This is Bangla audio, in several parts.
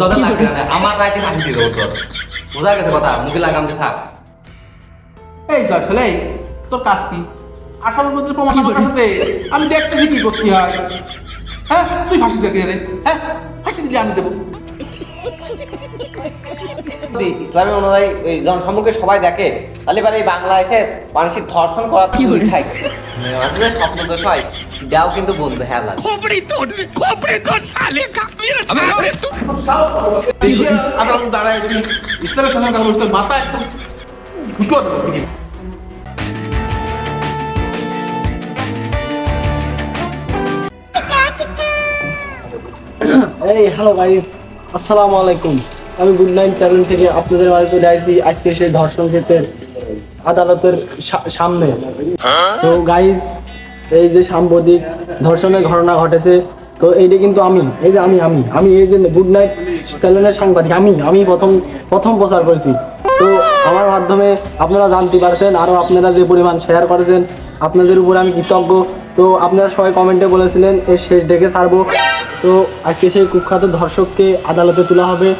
তোদের লাগবে না আমার রাইতে ফাঁসি দিয়ে দেবো তোর বোঝা গেছে কথা মুখে থাক। এই তো আসলে তোর কাজ কি? আসল মধ্যে প্রমাণ আমার কাছে দে। আমি দেখতেছি কি করতে হয়। হ্যাঁ তুই ফাঁসি দেখে রে? হ্যাঁ ফাঁসি দিলে আমি দেবো। যদি ইসলামের অনুযায়ী ওই জনসম্মুখে সবাই দেখে তাহলে এবার এই বাংলাদেশে মানসিক ধর্ষণ করা কি মাঝে মাঝে স্বপ্ন দোষ হয় যাও কিন্তু বন্ধু হ্যাঁ লাগে দেশের আদালত দাঁড়ায় যদি ইসলামের কথা বলতে মাথা একদম ফুটো দেবো এই হ্যালো গাইস আসসালামু আলাইকুম। আমি গুড নাইট চ্যানেল থেকে আপনাদের মাঝে চলে আসছি আজকে সেই ধর্ষণ কেসের আদালতের সামনে। তো গাইস এই যে সাম্প্রতিক ধর্ষণের ঘটনা ঘটেছে, তো এইটা কিন্তু আমি, এই যে আমি আমি আমি এই যে গুড নাইট চ্যানেলের সাংবাদিক, আমি আমি প্রথম প্রথম প্রচার করেছি। তো আমার মাধ্যমে আপনারা জানতে পারছেন আরও আপনারা যে পরিমাণ শেয়ার করেছেন, আপনাদের উপরে আমি কৃতজ্ঞ। তো আপনারা সবাই কমেন্টে বলেছিলেন, এর শেষ ডেকে ছাড়বো। তো আজকে সেই কুখ্যাত ধর্ষককে আদালতে তোলা হবে।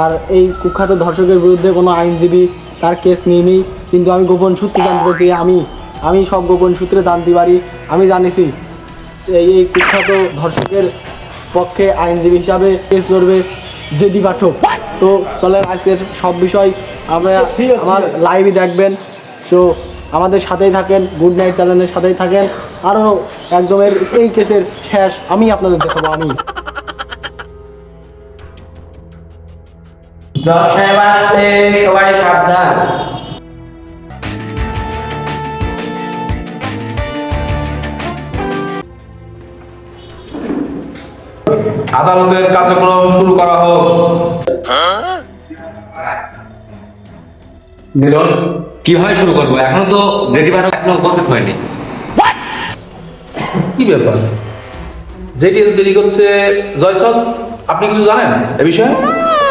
আর এই কুখ্যাত ধর্ষকের বিরুদ্ধে কোনো আইনজীবী তার কেস নিয়ে কিন্তু আমি গোপন সূত্রে জানতে পারছি আমি আমি সব গোপন সূত্রে জানতে পারি আমি জানিছি এই এই কুখ্যাত ধর্ষকের পক্ষে আইনজীবী হিসাবে কেস লড়বে জেডি পাঠক। তো চলেন আজকের সব বিষয় আমরা আমার লাইভই দেখবেন। তো আমাদের সাথেই থাকেন গুড নাইট চ্যানেলের সাথেই থাকেন। আরও একদমের এই কেসের শেষ আমি আপনাদের দেখাবো আমি। জজ সাহেব আসছে সবাই সাবধান। আদালতের কার্যক্রম শুরু করা হোক। মিলন কীভাবে শুরু করব? এখনও তো জেডি পাঠক এখনও উপস্থিত হয়নি। কি ব্যাপার? যেটি দেরি করছে জয়সল আপনি কিছু জানেন এ বিষয়ে?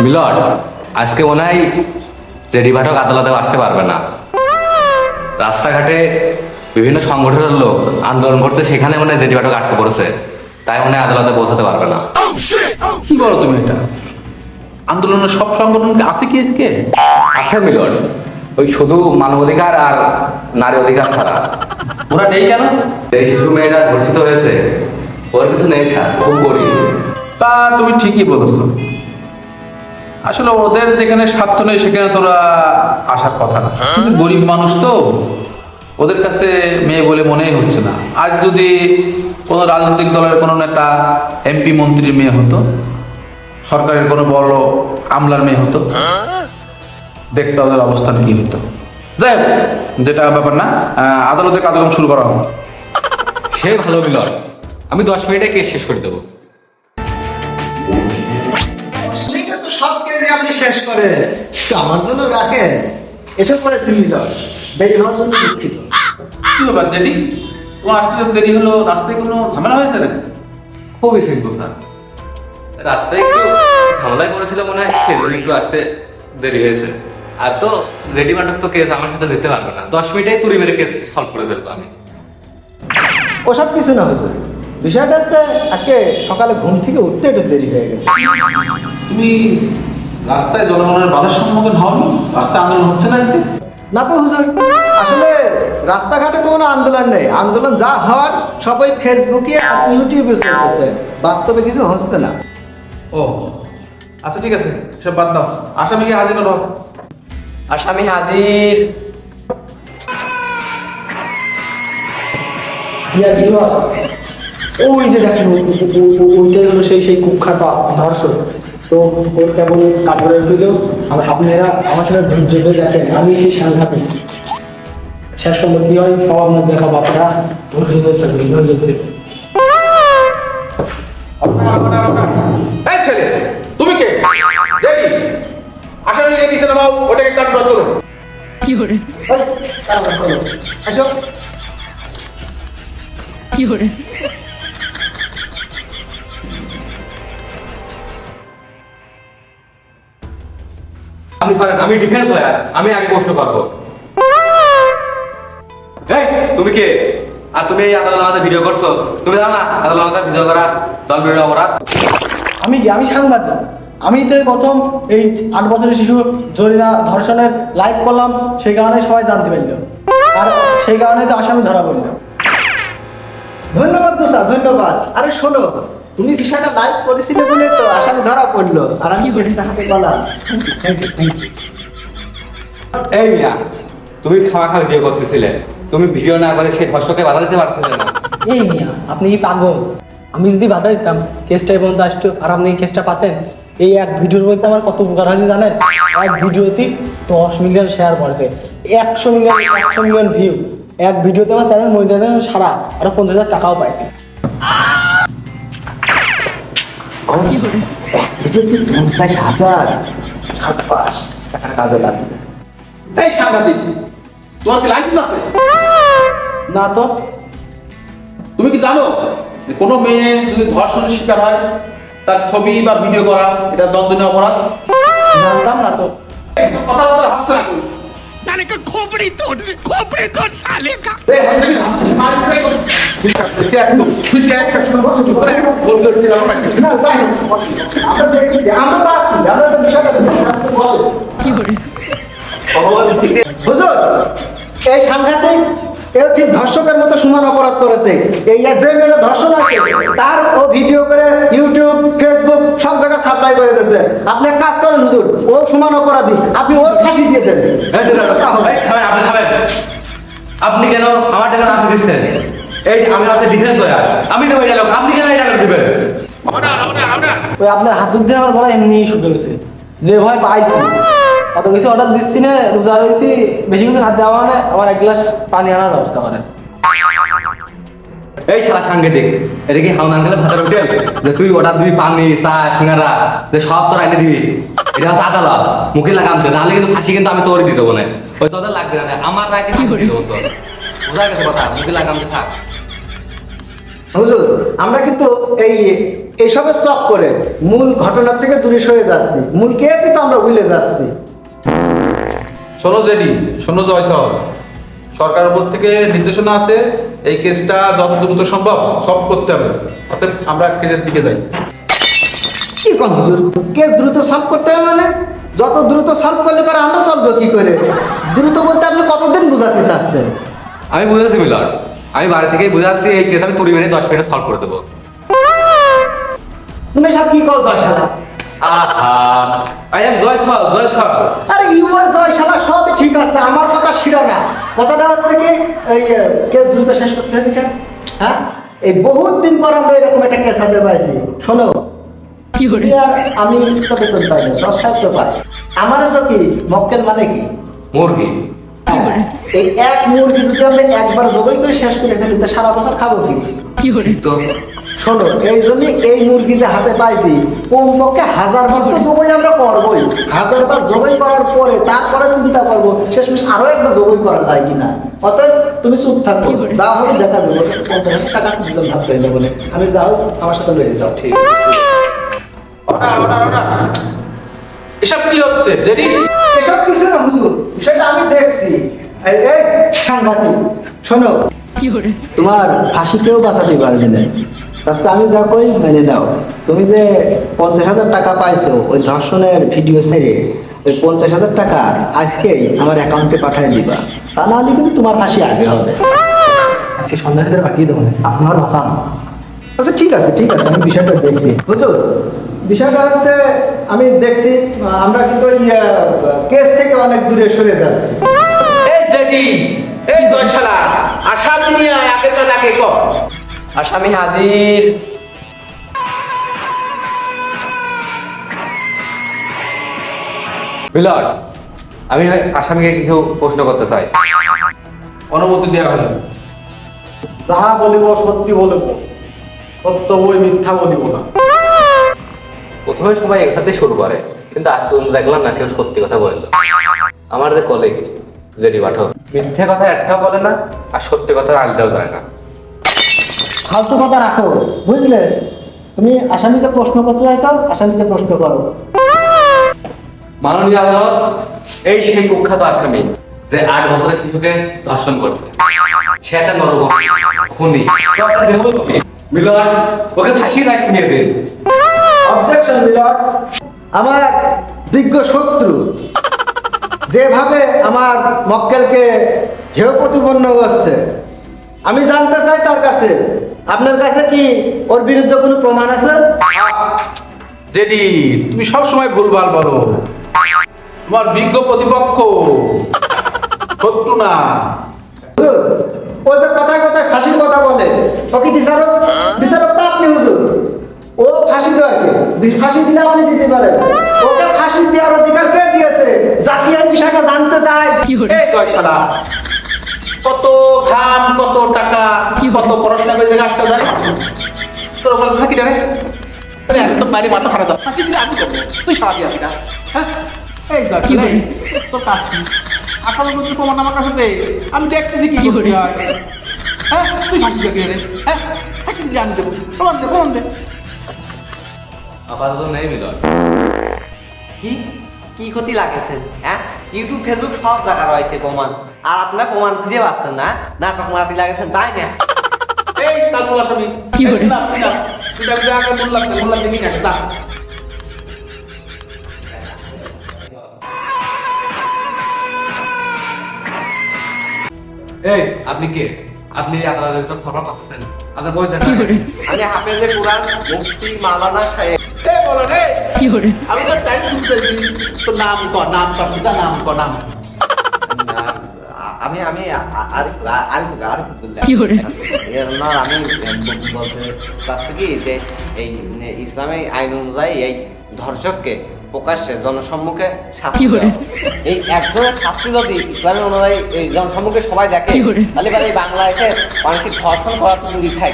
মিলন আজকে মনে হয় জেডি পাঠক আদালতে আসতে পারবে না। রাস্তাঘাটে বিভিন্ন সংগঠনের লোক আন্দোলন করছে সেখানে মনে হয় জেডি পাঠক আটকে পড়েছে। তাই মনে হয় আদালতে পৌঁছাতে পারবে না। কি বলো তুমি এটা? আন্দোলনের সব সংগঠন আছে কি আজকে? আছে মিলন। ওই শুধু মানবাধিকার আর নারী অধিকার ছাড়া। ওরা নেই কেন? এই শিশু মেয়েটা ধর্ষিত হয়েছে। ওর কিছু নেই স্যার খুব গরিব। তা তুমি ঠিকই বলেছ। আসলে ওদের যেখানে স্বার্থ নেই সেখানে তোরা আসার কথা না। গরিব মানুষ তো ওদের কাছে মেয়ে বলে মনেই হচ্ছে না। আজ যদি কোনো রাজনৈতিক দলের কোনো নেতা এমপি মন্ত্রীর মেয়ে হতো সরকারের কোনো বড় আমলার মেয়ে হতো দেখতে ওদের অবস্থান কি হতো? যাই হোক যেটা ব্যাপার না আহ, আদালতের কার্যক্রম শুরু করা হবে সে ভালো মিলন আমি দশ মিনিটে কেস শেষ করে দেবো। আপনি শেষ করে। তো আমার জন্য রাখেন। এসব করে সিমিলার দেরি হওয়ার জন্য দুঃখিত। কি ব্যাপার জেনি তোমার আসতে যখন দেরি হলো রাস্তায় কোনো ঝামেলা হয়েছে নাকি? খুবই সিম্পল স্যার রাস্তায় একটু ঝামেলায় করেছিল মনে হয় সেজন্য একটু আসতে দেরি হয়েছে। আর তো রেডি তো কেস আমার সাথে দিতে পারবে না। দশ মিনিটে তুড়ি মেরে কেস সলভ করে ফেলব আমি। ওসব কিছু না হুজুর। বিষয়টা হচ্ছে আজকে সকালে ঘুম থেকে উঠতে একটু দেরি হয়ে গেছে। তুমি রাস্তায় জনগণের বাধার সম্মুখীন হন রাস্তায় আন্দোলন হচ্ছে না আজকে? না তো হুজুর আসলে রাস্তাঘাটে তো কোনো আন্দোলন নেই। আন্দোলন যা হওয়ার সবাই ফেসবুকে আর ইউটিউবে চলতেছে। বাস্তবে কিছু হচ্ছে না। ও আচ্ছা ঠিক আছে সব বাদ দাও। আসামিকে হাজির করো আসামি হাজির। ওই যে দেখেন ওইটাই হলো সেই সেই কুখ্যাত ধর্ষক। তো ওর কেমন কাপড়ে উঠল আপনারা আমার সাথে ধৈর্য ধরে দেখেন আমি সেই সাংঘাতিক শেষ সময় কি হয়? সব আপনার দেখাবো আপনারা ধৈর্য ধরে থাকবেন ধৈর্য ধরে। এই ছেলে তুমি কে? নিচে নামাও ওটাকে করো। তাড়াতাড়ি করো। আসো আপনি পারেন, আমি ডিফেন্স লয়ার আমি আগে প্রশ্ন করব। এই, তুমি কে? আর তুমি এই আদালত আমাদের ভিডিও করছ? তুমি জানো না, আদালত আমাদের ভিডিও করা দল বিরোধী অপরাধ? আমি কি, আমি সাংবাদিক? আমি তো প্রথম এই আট বছরের শিশু জরিনা ধর্ষণের লাইভ করলাম, সেই কারণে সবাই জানতে পারল। আর সেই কারণে তো আসামি ধরা পড়ল। ধন্যবাদ মুসা ধন্যবাদ। আরে শোনো তুমি বিষয়টা লাইভ করেছিলে বলে তো আসামি ধরা পড়ল। আর আমি কেসটা হাতে পেলাম। এই মিয়া তুমি খাওয়া খাওয়া ভিডিও করতেছিলে। তুমি ভিডিও না করে সেই ধর্ষকে বাধা দিতে পারছিলে না। এই মিয়া আপনি কি পাগল? আমি যদি বাধা দিতাম কেসটা এই পর্যন্ত আসতো। আর আপনি কেসটা পাতেন এই এক ভিডিওর মধ্যে আমার কত উপকার হয়েছে জানেন? এক ভিডিওতে দশ মিলিয়ন শেয়ার পড়েছে একশো মিলিয়ন একশো মিলিয়ন ভিউ এক ভিডিওতে আমার চ্যানেল মনিটাইজেশন সারা আর পঞ্চাশ হাজার টাকাও পাইছি। পঞ্চাশ হাজার সাব্বাস টাকা কাজে লাগবে এই সাংঘাতিক তোমার কি লাইসেন্স আছে না তো। তুমি কি জানো যে কোনো মেয়ে যদি ধর্ষণের শিকার হয় তার ছবি বা ভিডিও করা এটা দণ্ডনীয় অপরাধ? জানতাম না তো। কথা বলার হাসতে না তাহলে খোপড়ি তোর খোপড়ি তোর শালে হুজুর এই সাংঘাতিক এও ঠিক ধর্ষকের মতো সমান অপরাধ করেছে। এই যে মেয়েটা ধর্ষণ আছে তার ও ভিডিও করে ইউটিউব ফেসবুক সব জায়গায় সাপ্লাই করে দিয়েছে। আপনি কাজ সমান অপরাধী আপনি ওর ফাঁসি দিয়ে দেন। আপনি কেন আমার টাকা আপনি দিচ্ছেন? এই আমি আপনার ডিফেন্স লয়ার আমি দেবো এটা লোক আপনি কেন এটা দিবেন? ওই আপনার হাত দিয়ে আমার বলা এমনি শুরু হয়েছে। যে ভয় পাইছি। অত বেশি অর্ডার দিচ্ছি না রোজা রয়েছি বেশি কিছু হাত দেওয়া মানে আমার এক গ্লাস পানি আনার ব্যবস্থা করেন। এই শালা সাংঘাতিক এটা কি আঙ্কেলের ভাতের হোটেল যে তুই অর্ডার দিবি পানি চা সিঙ্গারা যে সব তোর এনে দিবি। এটা হচ্ছে আদালত মুখে নাহলে কিন্তু ফাঁসি কিন্তু আমি তোরই দেবো না ওই তোদের লাগবে না আমার রাইতে কি করে দেবো তোর। বোঝা গেছে কথা মুখে লাগামতে থাক। হুজুর আমরা কিন্তু এই এইসবের চক করে মূল ঘটনার থেকে দূরে সরে যাচ্ছি। মূল কে আছে তো আমরা ভুলে যাচ্ছি। শোনো জেডি শোনো জয়সল সরকারের উপর থেকে নির্দেশনা আছে এই কেসটা যত দ্রুত সম্ভব সলভ করতে হবে অতএব আমরা কেসের দিকে যাই। কি কম হুজুর? কেস দ্রুত সলভ করতে হবে মানে? যত দ্রুত সলভ করলে পারে আমরা সলভ কি করে? দ্রুত বলতে আপনি কতদিন বুঝাতে চাচ্ছেন? আমি বুঝেছি মিলর আমি বাড়ি থেকেই বুঝাচ্ছি এই কেস আমি কুড়ি মিনিট দশ মিনিট সলভ করে দেবো। তুমি সব কি কও জয়শালা আহা আই এম আরে ইউর জয়শালা সব ঠিক আছে আমার কথা শিরো না। কথাটা হচ্ছে কি এই কেস দ্রুত শেষ করতে হবে কেন? হ্যাঁ? এই বহুত দিন পর আমরা এরকম একটা কেস হাতে পাইছি। শোনো আর আমি তো বেতন পাই না তো পাই। আমার কি মক্কেল মানে কি? মুরগি। এই এক মুরগি যদি আমরা একবার জবাই করে শেষ করে ফেলি তা সারা বছর খাব কি? তো শোনো এই জন্য এই মুরগি যে হাতে পাইছি কমপক্ষে হাজার বার তো জবাই আমরা করবোই। হাজার বার জবাই করার পরে তারপরে চিন্তা করব শেষমেশ আরও একবার জবাই করা যায় কিনা। অতএব তুমি চুপ থাকো। যা হবে দেখা কাছে পঞ্চাশ হাজার টাকা আছে দুজন করে আমি যাও আমার সাথে লড়ে যাও। ঠিক। এসব কি হচ্ছে? জেডি এসব কিছু না হুজুর। বিষয়টা আমি দেখছি। এই সাংঘাতিক। শোনো তোমার ফাঁসি কেউ বাঁচাতে পারবে না। তাছাড়া আমি যা কই মেনে নাও। তুমি যে পঞ্চাশ হাজার টাকা পাইছো ওই ধর্ষণের ভিডিও ছেড়ে ওই পঞ্চাশ হাজার টাকা আজকেই আমার অ্যাকাউন্টে পাঠিয়ে দিবা। তা না হলে কিন্তু তোমার ফাঁসি আগে হবে। আজকে ভিতরে পাঠিয়ে দেবো আপনার বাঁচান। আচ্ছা ঠিক আছে ঠিক আছে আমি বিষয়টা দেখছি। হুজুর বিষয়টা হচ্ছে আমি দেখছি আমরা কিন্তু ওই কেস থেকে অনেক দূরে সরে যাচ্ছি। এই জেডি এই আসামি নিয়ে আগে তো নাকি কর আসামি হাজির। আমি আসামিকে কিছু প্রশ্ন করতে চাই। অনুমতি দেওয়া হলো। যাহা বলিব সত্যি বলিব সত্য বই মিথ্যা বলিব না। প্রথমে সবাই একসাথে শুরু করে কিন্তু আজ পর্যন্ত দেখলাম না কেউ সত্যি কথা বলল। আমার যে কলিগ জেডি পাঠক মিথ্যে কথা একটা বলে না আর সত্যি কথা আনতেও যায় না। ফালতু কথা রাখো বুঝলে? তুমি আসামিকে প্রশ্ন করতে চাইছো আসামিকে প্রশ্ন করো। মাননীয় আদালত এই সেই কুখ্যাত আসামি যে আট বছরের শিশুকে ধর্ষণ করছে। সে একটা নরম খুনি। মিলন ওকে ফাঁসি রায় শুনিয়ে দিন। অবজেকশন মিলর আমার বিজ্ঞ শত্রু যেভাবে আমার মক্কেলকে হেয় প্রতিপন্ন করছে আমি জানতে চাই তার কাছে আপনার কাছে কি ওর বিরুদ্ধে কোনো প্রমাণ আছে? জেডি তুমি সবসময় ভুলভাল বলো। তোমার বিজ্ঞ প্রতিপক্ষ শত্রু না। ও যে কথায় কথায় ফাঁসির কথা বলে ও কি বিচারক? বিচারক তো আপনি হুজুর? ও ফাঁসি দেওয়াকে ফাঁসি দিলে আপনি দিতে পারেন। ওকে ফাঁসি দেওয়ার অধিকার কে দিয়েছে? জাতি এই বিষয়টা জানতে চায়। এই কয় শালা? কত ঘাম কত টাকা কত পড়াশোনা করে জায়গা আসতে জানি তোর ওপর ফাঁকি জানে একদম বাইরে মাথা খারাপ ফাঁসি দিলে আমি করব। তুই সারা দিয়ে আসিস হ্যাঁ? এই কয় তোর কাজ কি? আসল নতুন প্রমাণ আমার কাছে দে। আমি দেখতেছি কি হ্যাঁ। তুই ফাঁসি দিয়ে রে? হ্যাঁ? ফাঁসি দিলে আমি দেবো। প্রমাণ দে প্রমাণ দে। আপাতত নেই মিলন কি? কি ক্ষতি লাগেছে? হ্যাঁ? ইউটিউব ফেসবুক সব জায়গা রয়েছে প্রমাণ। আর আপনারা প্রমাণ খুঁজে পাচ্ছেন না। নাটক মারাতি লাগেছেন তাই না? এই আসামি কি করে না তুই মোল্লা দেখি না দা এই আপনি কে? আপনি ভিতর ফরফর করতেছেন আপনার বই আমি হাফেজে কোরআন মুফতি মাওলানা সাহেব। এ বলো রে কি করে আমি তো টাইম শুনতেছি তো নাম ক নাম ক নাম ক নাম আমি আমি আ- আরিফ আরিফ আরিফ কি করে না আমি বলতে চাচ্ছি কি যে এই ইসলামী আইন অনুযায়ী এই ধর্ষককে প্রকাশ্যে জনসম্মুখে শাস্তি। এই একজনের শাস্তি যদি ইসলামী অনুযায়ী এই জনসম্মুখে সবাই দেখে তাহলে এবার এই বাংলাদেশে মানসিক ধর্ষণ করা তো দূরই থাক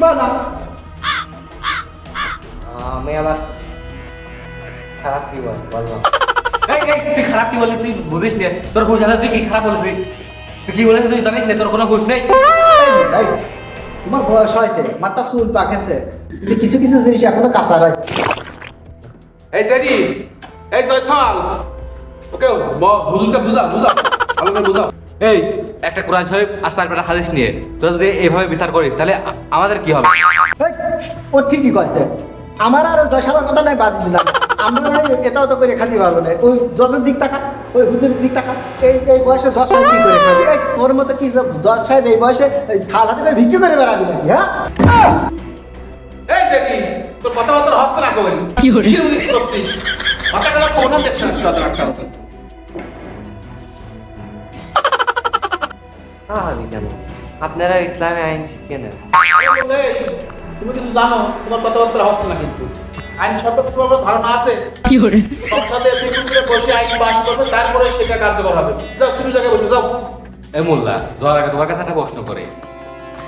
পাও না? আমি আবার খারাপ কি বল বলব? এই এই তুই খারাপ কি বললি? তুই বুঝিস না তোর হুশ আছে তুই কি খারাপ বলছিস তুই কি বলেছিস তুই জানিস না তোর কোনো হুশ নেই? এই তোমার বয়স হয়েছে মাথা চুল পাকেছে কিন্তু কিছু কিছু জিনিস এখনও কাঁচা রয়েছে। এই জেডি এই জয়সাল ওকে হুজুরকে বুঝা বুঝা ভালো করে বুঝাও। এই একটা কোরআন শরীফ আস্তার পেটা হাদিস নিয়ে তোরা যদি এইভাবে বিচার করিস তাহলে আমাদের কি হবে? এই, ও ঠিকই কয়েছে আমার আর জয়সালার কথা নাই বাদ দিলাম। আমরা এটাও তো করে খাতে পারব না ওই জজের দিক তাকা ওই হুজুরের দিক তাকা এই এই বয়সে জজ সাহেব কি করে খাবে? এই তোর মতো কি জজ সাহেব এই বয়সে এই থাল হাতে করে ভিক্ষু করে বেড়াবি নাকি হ্যাঁ? এই জেডি তোর কথাবার্তা হস্ত না কই? কি হরে কথা মাথা কালা দেখছ না তোর একটা হ্যাঁ আমি কেন আপনারা ইসলামী আইন শিখে নেন। তুমি কিছু জানো তোমার কথাবার্তা হস্ত না কিন্তু। আইন সম্পর্কে তোমার ধারণা আছে। কি করে? বসে আইন পাস করবে তারপরে সেটা কার্যকর হবে। যাও তুমি জায়গায় বসে যাও। এই মোল্লা যাওয়ার আগে তোমার কাছে একটা প্রশ্ন করি।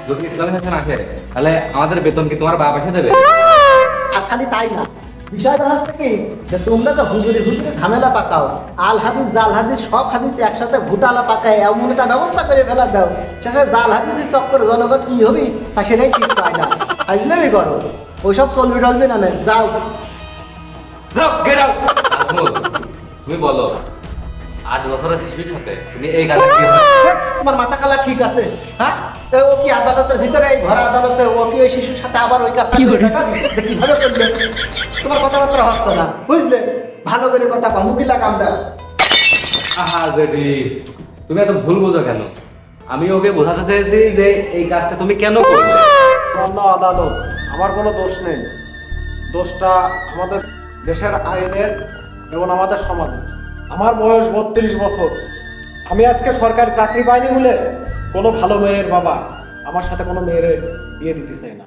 যদি ইসলামী শাসন আসে তাহলে আমাদের বেতন কি তোমার এসে দেবে? আর খালি তাই না। বিষয়টা হচ্ছে কি যে তোমরা তো হুজুরি হুজুরি ঝামেলা পাকাও, আল হাদিস, জাল হাদিস, সব হাদিস একসাথে ঘুটালা পাকায় এমন একটা ব্যবস্থা করে ফেলা দাও, শেষে জাল হাদিসের চক্করে জনগণ কি হবি তা সেটাই ঠিক পায় না। আসলেই করো, ওইসব চলবি টলবি না যাও। তুমি বলো আট বছরের শিশুর সাথে। তুমি এই কাজটা তোমার মাথা কালা ঠিক আছে হ্যাঁ? ও কি আদালতের ভিতরে এই ঘর আদালতে ও কি ওই শিশুর সাথে আবার ওই কাজটা করে যে কীভাবে করবে? তোমার কথাবার্তা হচ্ছে না বুঝলে? ভালো করে কথা কম মুখিলা কামটা। আহা জেডি তুমি এত ভুল বোঝো কেন? আমি ওকে বোঝাতে চেয়েছি যে এই কাজটা তুমি কেন করলে অন্য আদালত আমার কোনো দোষ নেই। দোষটা আমাদের দেশের আইনের এবং আমাদের সমাজের। আমার বয়স বত্রিশ বছর। আমি আজকে সরকারি চাকরি পাইনি বলে কোনো ভালো মেয়ের বাবা আমার সাথে কোনো মেয়ের বিয়ে দিতে চাই না।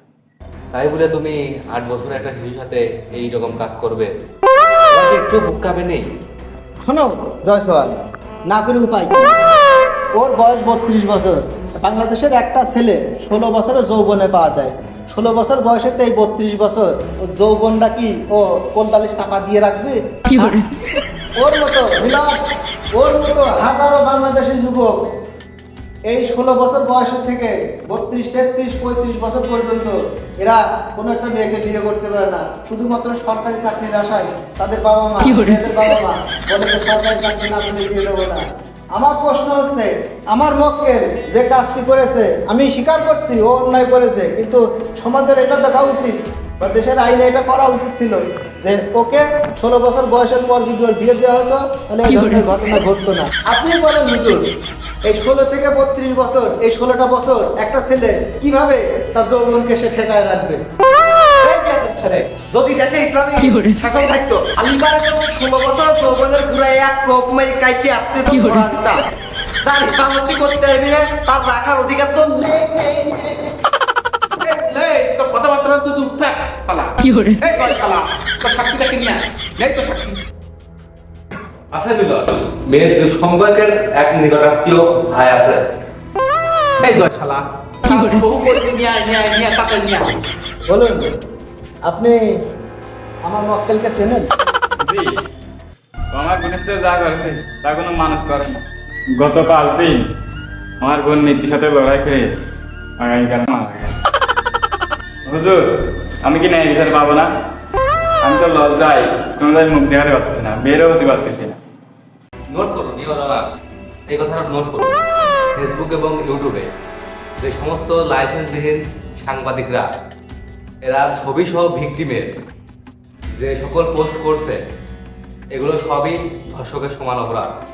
তাই বলে তুমি আট বছরের একটা শিশুর সাথে এই রকম কাজ করবে? কি একটু বুক কাবে নেই? শোনো জয় সোয়াল না করে উপায় কি? ওর বয়স বত্রিশ বছর। বাংলাদেশের একটা ছেলে ষোলো বছরে যৌবনে পা দেয়। ষোলো বছর বয়সেতে এই বত্রিশ বছর। ও যৌবনটা কি? ও কোলতালিশ চাপা দিয়ে রাখবে? ওর মতো ওর মতো হাজারো বাংলাদেশি যুবক এই ষোলো বছর বয়সের থেকে বত্রিশ তেত্রিশ পঁয়ত্রিশ বছর পর্যন্ত এরা কোনো একটা মেয়েকে বিয়ে করতে পারে না। শুধুমাত্র সরকারি চাকরির আশায় তাদের বাবা মা মেয়েদের বাবা মা বলে সরকারি চাকরি না পেলে বিয়ে দেবো না। আমার প্রশ্ন হচ্ছে আমার মক্কেল যে কাজটি করেছে আমি স্বীকার করছি ও অন্যায় করেছে কিন্তু সমাজের এটা দেখা উচিত বা দেশের আইনে এটা করা উচিত ছিল যে ওকে ষোলো বছর বয়সের পর যদি ওর বিয়ে দেওয়া হতো তাহলে এই ধরনের ঘটনা ঘটতো না। আপনি বলেন হুজুর এই ষোলো থেকে বত্রিশ বছর এই ষোলোটা বছর একটা ছেলে কীভাবে তার যৌবনকে সে ঠেকায় রাখবে? ছেলে, যদি দেশে ইসলামী শাসন থাকতো আলিবারে তো ষোলো বছর যৌবনের ঘুরাই এক কোপ মেরে কাইটে আসতে তো ধরা তার হিফাজতি করতে এমনি তার রাখার অধিকার তো নেই। এই তোর কথাবার্তা তুই চুপ থাক শালা এই শালা তোর সাক্ষীটাকে নিয়ে নেই তো সাক্ষী। আছে মিলন মেয়ের দুঃসম্পর্কের এক নিকটাত্মীয় ভাই আছে। এই জয় শালা। বহু করে নিয়ে নিয়ে নিয়ে তাকে নিয়ে বলুন। আপনি আমার মক্কেলকে চেনেন? জি। আমার বোনের সাথে যা করেছে তা কোনো মানুষ করে না। গত পাঁচ দিন আমার বোন মৃত্যুর সাথে লড়াই করে আগামীকাল মারা গেল। হুজুর আমি কি ন্যায় বিচার পাবো না? আমি তো লজ্জায় তোমাদের মুখ দেখাতে পারছি না বেরও হতে পারতেছি না। নোট করুন নিও দাদা এই কথাটা নোট করুন। ফেসবুক এবং ইউটিউবে যে সমস্ত লাইসেন্সবিহীন সাংবাদিকরা এরা ছবি সহ ভিকটিমের যে সকল পোস্ট করছে এগুলো সবই ধর্ষকের সমান অপরাধ।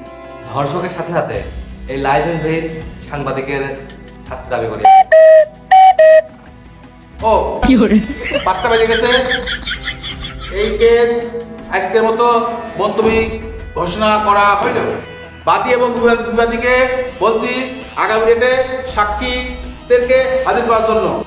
ধর্ষকের সাথে সাথে এই লাইসেন্সবিহীন সাংবাদিকের শাস্তি দাবি করি। ও পাঁচটা বেজে গেছে। এই কেস আজকের মতো বন্ধবী ঘোষণা করা হইল। বাদী এবং বিবাদ- বিবাদীকে বলছি আগামী ডেটে সাক্ষীদেরকে হাজির করার জন্য।